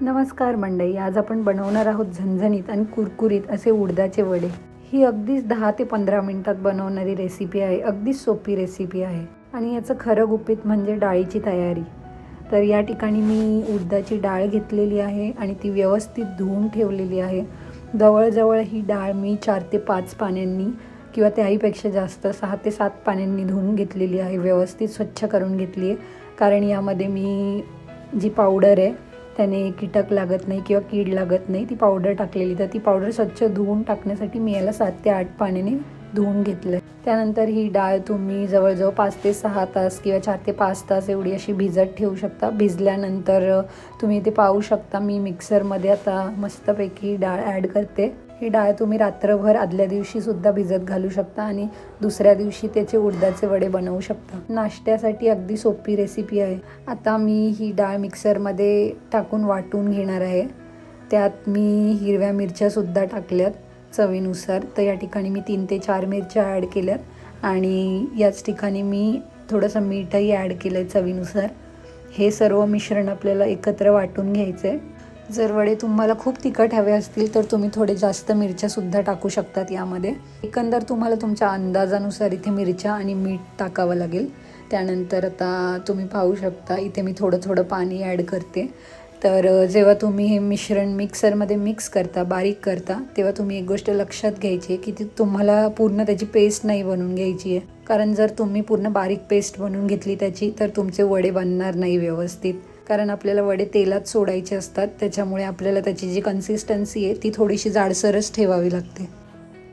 नमस्कार मंडई आज आपण बनवणार आहोत झणझणीत आणि कुरकुरीत असे उडदाचे वडे. ही अगदीच दहा ते पंधरा मिनिटात बनवणारी रेसिपी आहे अगदीच सोपी रेसिपी आहे. आणि याचं खरं गुपित म्हणजे डाळीची तयारी. तर या ठिकाणी मी उडदाची डाळ घेतलेली आहे आणि ती व्यवस्थित धुवून ठेवलेली आहे. जवळजवळ ही डाळ मी चार ते पाच पाण्यांनी किंवा त्याहीपेक्षा जास्त सहा ते सात पाण्यांनी धुवून घेतलेली आहे व्यवस्थित स्वच्छ करून घेतली आहे. कारण यामध्ये मी जी पावडर आहे त्याने कीटक लागत नाही किंवा कीड लागत नाही. ती पावडर टाकलेली. तर ती पावडर स्वच्छ धुवून टाकण्यासाठी मी याला सात ते आठ पाण्याने धुवून घेतलं त्यानंतर ही डाळ तुम्ही जवळजवळ पाच ते सहा तास किंवा चार ते पाच तास एवढी अशी भिजत ठेवू शकता. भिजल्यानंतर तुम्ही ते पाहू शकता. मी मिक्सरमध्ये आता मस्तपैकी डाळ ॲड करते. ही डाळ तुम्ही रात्रभर आदल्या दिवशीसुद्धा भिजत घालू शकता आणि दुसऱ्या दिवशी त्याचे उडदाचे वडे बनवू शकता. नाश्त्यासाठी अगदी सोपी रेसिपी आहे. आता मी ही डाळ मिक्सरमध्ये टाकून वाटून घेणार आहे. त्यात मी हिरव्या मिरच्यासुद्धा टाकल्यात चवीनुसार. तर या ठिकाणी मी तीन ते चार मिरच्या ॲड केल्यात आणि याच ठिकाणी मी थोडंसं मीठही ॲड केलं आहे चवीनुसार. हे सर्व मिश्रण आपल्याला एकत्र वाटून घ्यायचं आहे जर वडे तुम्हाला खूप तिखट हवे असतील तर तुम्ही थोडे जास्त मिरच्यासुद्धा टाकू शकतात यामध्ये. एकंदर तुम्हाला तुमच्या अंदाजानुसार इथे मिरच्या आणि मीठ टाकावं लागेल. त्यानंतर आता तुम्ही पाहू शकता इथे मी थोडं थोडं पाणी ॲड करते. तर जेव्हा तुम्ही हे मिश्रण मिक्सरमध्ये मिक्स करता बारीक करता तेव्हा तुम्ही एक गोष्ट लक्षात घ्यायची आहे की ती तुम्हाला पूर्ण त्याची पेस्ट नाही बनवून घ्यायची आहे. कारण जर तुम्ही पूर्ण बारीक पेस्ट बनवून घेतली त्याची तर तुमचे वडे बनणार नाही व्यवस्थित. कारण आपल्याला वडे तेलात सोडायचे असतात त्याच्यामुळे आपल्याला त्याची जी कन्सिस्टन्सी आहे ती थोडीशी जाडसरच ठेवावी लागते.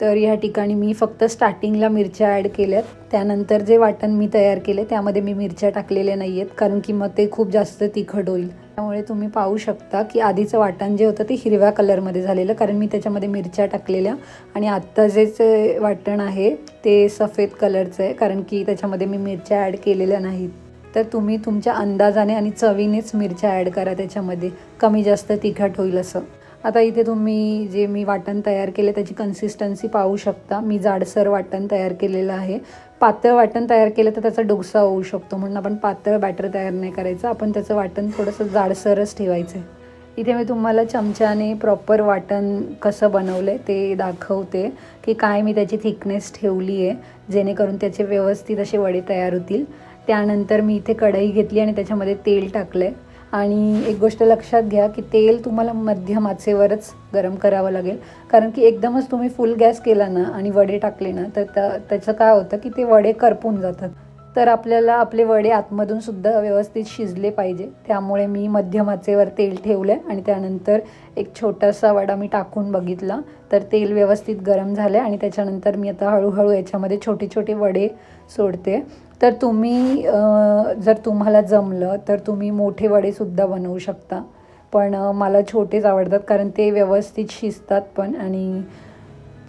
तर या ठिकाणी मी फक्त स्टार्टिंगला मिरच्या ॲड केल्यात. त्यानंतर जे वाटण मी तयार केले त्यामध्ये मी मिरच्या टाकलेल्या नाही आहेत कारण की मग ते खूप जास्त तिखट होईल. त्यामुळे तुम्ही पाहू शकता की आधीचं वाटण जे होतं ते हिरव्या कलरमध्ये झालेलं कारण मी त्याच्यामध्ये मिरच्या टाकलेल्या. आणि आत्ता जे जे वाटण आहे ते सफेद कलरचं आहे कारण की त्याच्यामध्ये मी मिरच्या ॲड केलेल्या नाहीत. तर तुम्ही तुमच्या अंदाजाने आणि चवीनेच मिरच्या ॲड करा त्याच्यामध्ये. कमी जास्त तिखट होईल असं. आता इथे तुम्ही जे मी वाटण तयार केले त्याची कन्सिस्टन्सी पाहू शकता. मी जाडसर वाटण तयार केलेलं आहे. पातळ वाटण तयार केलं तर त्याचा डोसा होऊ शकतो. म्हणून आपण पातळ बॅटर तयार नाही करायचं. आपण त्याचं वाटण थोडंसं जाडसरच ठेवायचं आहे. इथे मी तुम्हाला चमच्याने प्रॉपर वाटण कसं बनवलं आहे ते दाखवते की काय मी त्याची थिकनेस ठेवली आहे. जेणेकरून त्याचे व्यवस्थित असे वडे तयार होतील. त्यानंतर मी इथे कढई घेतली आणि त्याच्यामध्ये तेल टाकलं आहे आणि एक गोष्ट लक्षात घ्या की तेल तुम्हाला मध्यम आचेवरच गरम करावं लागेल. कारण की एकदमच तुम्ही फुल गॅस केला ना आणि वडे टाकले ना तर त्याचं काय होतं की ते वडे करपून जातात. तर आपल्याला आपले वडे आतमधून सुद्धा व्यवस्थित शिजले पाहिजे. त्यामुळे मी मध्यमाचेवर तेल ठेवलं आहे आणि त्यानंतर एक छोटासा वडा मी टाकून बघितला. तर तेल व्यवस्थित गरम झालं आहे आणि त्याच्यानंतर मी आता हळूहळू याच्यामध्ये छोटे छोटे वडे सोडते. तर तुम्ही जर तुम्हाला जमलं तर तुम्ही मोठे वडेसुद्धा बनवू शकता. पण मला छोटेच आवडतात कारण ते व्यवस्थित शिजतात पण आणि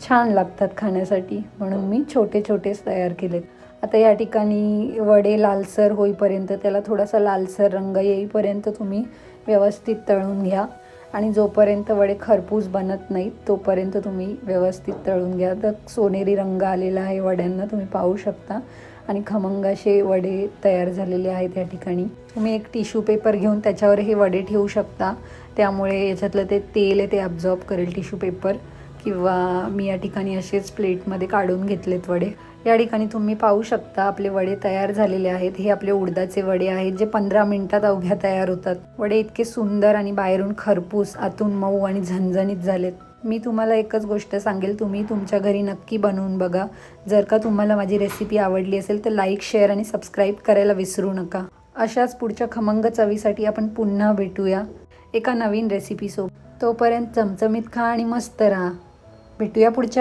छान लागतात खाण्यासाठी. म्हणून मी छोटे छोटेच तयार केलेत. आता या ठिकाणी वडे लालसर होईपर्यंत त्याला थोडासा लालसर रंग येईपर्यंत तुम्ही व्यवस्थित तळून घ्या. आणि जोपर्यंत वडे खरपूस बनत नाहीत तोपर्यंत तुम्ही व्यवस्थित तळून घ्या. तर सोनेरी रंग आलेला आहे वड्यांना तुम्ही पाहू शकता. आणि खमंग असे वडे तयार झालेले आहेत या ठिकाणी. तुम्ही एक टिश्यू पेपर घेऊन त्याच्यावर हे वडे ठेवू शकता. त्यामुळे याच्यातलं ते तेल आहे ते ॲब्झॉर्ब करेल टिश्यू पेपर. किंवा मी या ठिकाणी असेच प्लेटमध्ये काढून घेतलेत वडे. या ठिकाणी तुम्ही पाहू शकता आपले वडे तयार झालेले आहेत. हे आपले उडदाचे वडे आहेत जे पंधरा मिनिटात अवघ्या तयार होतात. वडे इतके सुंदर आणि बाहेरून खरपूस आतून मऊ आणि झणझणीत झालेत. मी तुम्हाला एकच गोष्ट सांगेल. तुम्ही तुमच्या घरी नक्की बनवून बघा. जर का तुम्हाला माझी रेसिपी आवडली असेल तर लाईक शेअर आणि सबस्क्राईब करायला विसरू नका. अशाच पुढच्या खमंग चवीसाठी आपण पुन्हा भेटूया. एका नवीन रेसिपीसोबत तोपर्यंत चमचमीत खा आणि मस्त राहा. भेटूया पुढच्या